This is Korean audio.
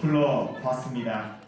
불러봤습니다.